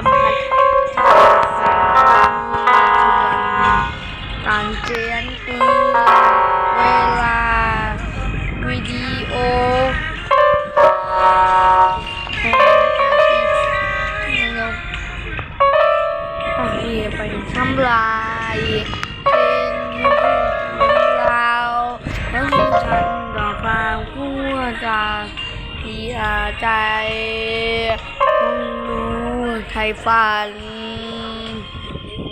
ามพัดการเจียนคือเวลา วิดีโอที่นกที่ไปทำลายเป็นเราแล้วฉันก็ฟังหัวใจที่อาใจ ไทยฝัน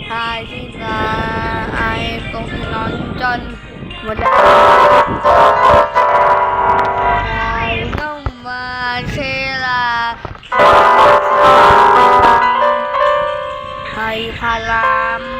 ทายที่นาไอตรงนอนจนหมดได้ต้องมาเชลาไทยพาราม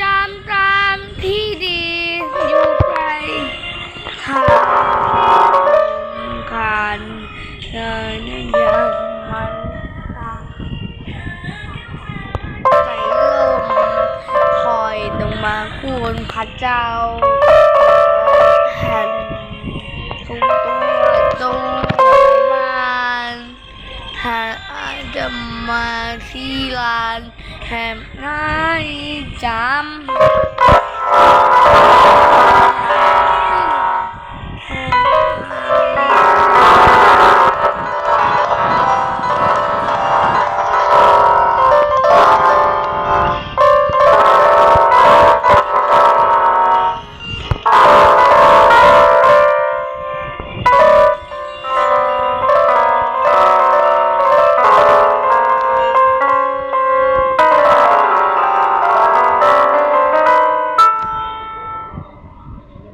จามตามที่ดีอยู่ไกลทางการเดินยังมันตามไปลมคอยลงมาคุณพระเจ้าแผ่นทุกตัวตรงบ้านถ้าอาจจะมาที่ลาน แห่งง่ายจำ